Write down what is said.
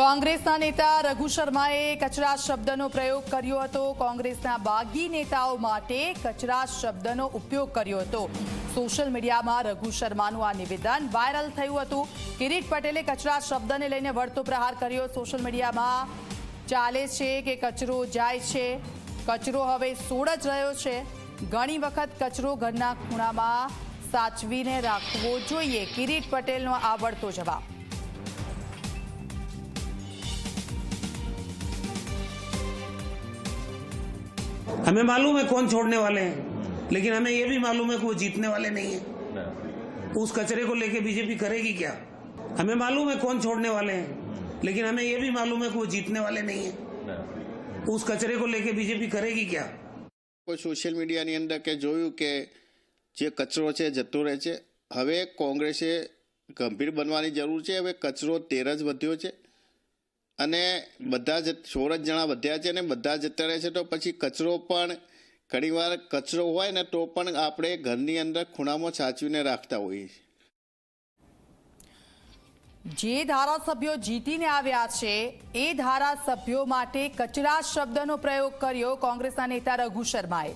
કોંગ્રેસના નેતા રઘુ શર્માએ કચરા શબ્દનો પ્રયોગ કર્યો હતો. કોંગ્રેસના બાગી નેતાઓ માટે કચરા શબ્દનો ઉપયોગ કર્યો હતો. સોશિયલ મીડિયામાં રઘુ શર્માનું આ નિવેદન વાયરલ થયું હતું. કિરીટ પટેલે કચરા શબ્દને લઈને વળતો પ્રહાર કર્યો. સોશિયલ મીડિયામાં ચાલે છે કે કચરો જાય છે. કચરો હવે સોડ જ રહ્યો છે. ઘણી વખત કચરો ઘરના ખૂણામાં સાચવીને રાખવો જોઈએ. કિરીટ પટેલનો આ વળતો જવાબ. हमें मालूम है कौन छोड़ने वाले हैं लेकिन हमें यह भी मालूम है कि वो जीतने वाले नहीं है उस कचरे को लेके बीजेपी करेगी क्या हमें मालूम है कौन छोड़ने वाले हैं लेकिन हमें यह भी मालूम है कि वो जीतने वाले नहीं है उस कचरे को लेके बीजेपी करेगी क्या કોઈ સોશિયલ મીડિયાની અંદર કે જોયું કે જે કચરો છે જતો રહે છે હવે કોંગ્રેસે ગંભીર બનવાની જરૂર છે હવે કચરો તેર જ વધ્યો છે અને બધા જ સોળ જ જણા વધ્યા છે અને બધા જતા રહે છે તો પછી કચરો પણ ઘણીવાર કચરો હોય ને તો પણ આપણે ઘરની અંદર ખૂણામાં સાચવીને રાખતા હોઈએ છીએ. જે ધારાસભ્યો જીતીને આવ્યા છે, એ ધારાસભ્યો માટે કચરા શબ્દનો પ્રયોગ કર્યો કોંગ્રેસના નેતા રઘુ શર્માએ.